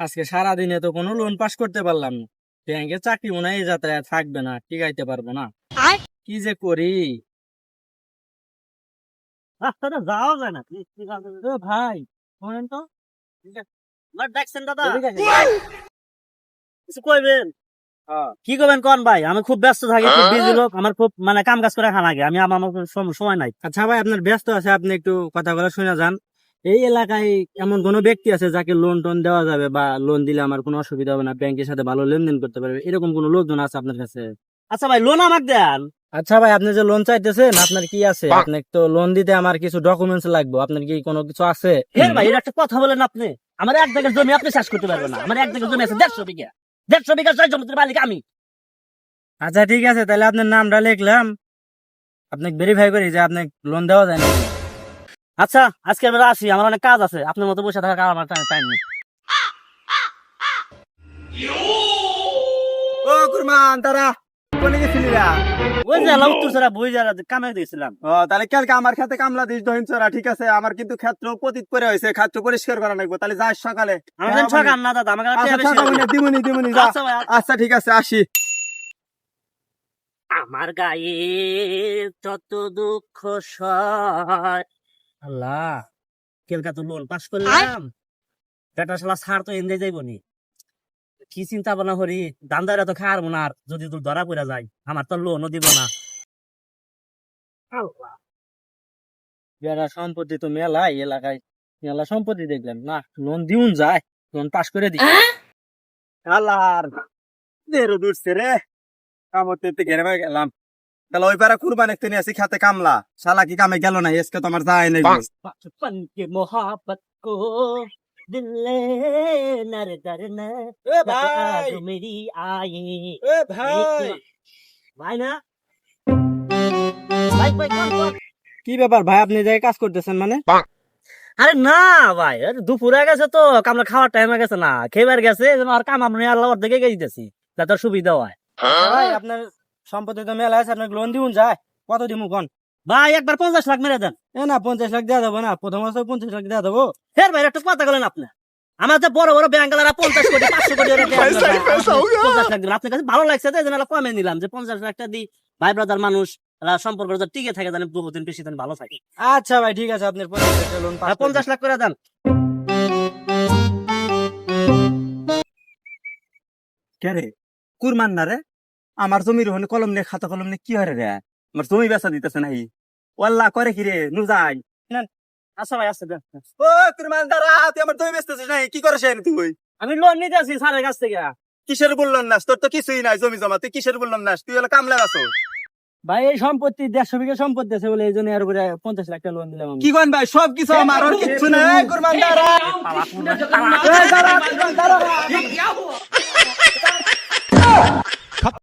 আজকে সারাদিনে তো কোনো লোন পাস করতে পারলাম না। ব্যাংকে চাকরি মনে হয় এই যাত্রায় থাকবে না টিকাইতে পারব না। কি যে করি? রাস্তাটা যাওয়া যায় না ভাই শোনেন তো। দেখছেন দাদা। কিছু কইবেন? হ্যাঁ। কি করবেন কোন ভাই? আমি খুব ব্যস্ত থাকি খুব বিজি লোক আমার খুব মানে কাম কাজ করে খানা লাগে আমি আমার সময় নাই। আচ্ছা ভাই আপনার ব্যস্ত আছে আপনি একটু কথা বলে শুনে যান। এই এলাকায় এমন কোনো ব্যক্তি আছে যাকে লোন টোন দেওয়া যাবে বা লোন দিলে আমার কোনো অসুবিধা হবে না ব্যাংকের সাথে ভালো লেনদেন করতে পারবে? এরকম কোনো লোকজন আছে আপনার কাছে? আচ্ছা ভাই লোন আমাকে দেন। আচ্ছা ভাই আপনি যে লোন চাইতেছেন আপনার কি আছে? আপনার তো লোন দিতে আমার কিছু ডকুমেন্টস লাগবে। আপনার কি কোনো কিছু আছে? হের ভাই এর একটা কথা বলেন আপনি। আমার এক জায়গার জমি আপনি চাষ করতে পারবেন না। আমার এক জায়গার জমি আছে দেড়শো বিঘা। দেড়শো বিঘা ছয় জমির মালিক আমি। আচ্ছা ঠিক আছে তাহলে আপনার নামটা লিখলাম। আপনাকে ভেরিফাই করি যে আপনাকে লোন দেওয়া যায় না আচ্ছা আজকে আমরা আসি আমার অনেক কাজ আছে। আপনার মতো বসে থাকার আমার টাইম নেই। ও কুরমান তারা কোনে গেছিলি রা? ওই যে উত্তর সারা বই যারা কামে দিয়েছিলাম। ও তাহলে কালকে আমার খেতে কামলা দিস দহিন চোরা ঠিক আছে? আমার কিন্তু ক্ষেত্র পতিত করে হয়েছে ক্ষেত্র পরিষ্কার করা লাগবে। তাহলে যাস সকালে। আমার দিন সকাল না দাদা আমাকে আচ্ছা দিমুনি দিমুনি যা। আচ্ছা। আচ্ছা ঠিক আছে আসি। আমার গায়ে যত দুঃখ সয় আল্লাহ কেলকা তো লোন পাস করলাম। বেটা শালা সার তো এনে যাইব নি। কি চিন্তা ভাবনা করি দান্দারা তো খাওয়ার না আর যদি তোর ধরা পড়া যায় আমার তো লোনও দিব না। আল্লাহ। যারা সম্পত্তি তো মেলা এলাকায় মেলা সম্পত্তি দেখলাম। না লোন দিউন যায় লোন পাস করে দি আল্লাহ দেরো দূরছে রে। কামতে তে ঘেরে গেলাম। তাহলে ওই পারা কুরবান একটু নিয়ে খাতে কামলা। শালা কি কামে গেল না এসকে তোমার যায় নাই। কি মোহাবত কো কি ব্যাপার ভাই আপনি যাই কাজ করতেছেন মানে? আরে না ভাই দুপুরে গেছে তো কামলা খাওয়ার টাইমে গেছে না। খেবার গেছে আর কাম আমরা আল্লাহ অর্ধেকে গেছি যাতে সুবিধা হয়। আপনার সম্পত্তি তো মেলা আছে আপনাকে লোন দিউন যায়। কত দিমু কোন? ভাই একবার পঞ্চাশ লাখ মেরে দেন। এ না পঞ্চাশ লাখ দেওয়া যাব না প্রথম মাসে পঞ্চাশ লাখ দেওয়া দেবো। ফের ভাই একটু কথা বলেন আপনি। আমার তো বড় বড় ব্যাংকালারা পঞ্চাশ কোটি পাঁচশো কোটি। পঞ্চাশ লাখ দিন আপনার কাছে ভালো লাগছে তো এই জন্য কমে নিলাম। যে পঞ্চাশ লাখটা দিই ভাই ব্রাদার মানুষ সম্পর্ক যাতে টিকে থাকে জানি বহুদিন বেশি দিন ভালো থাকে। আচ্ছা ভাই ঠিক আছে আপনার আর পঞ্চাশ লাখ করে দেন। কে রে? কুরমান না রে? আমার জমির ওখানে কলম নে খাতা কলম নে কি হয় রে? আমার জমি বেচা দিতেছে নাই ওয়াল্লা করে কি রে? নু যাই। আচ্ছা ভাই আচ্ছা দেন। ও কুরমান দাঁড়া তুই আমার জমি বেচতেছিস নাই কি করিস তুই? আমি লোন নিতে আসি স্যারের কাছ থেকে। কিসের বললাম না তোর তো কিছুই নাই জমি জমা। তুই কিসের বললাম না তুই হলো কামলা আছো ভাই এই সম্পত্তি দেড়শো বিঘা সম্পত্তি আছে বলে এই জন্য এর উপরে পঞ্চাশ লাখ টাকা লোন দিলাম কি কন ভাই? সব কিছু আমার কিচ্ছু নাই।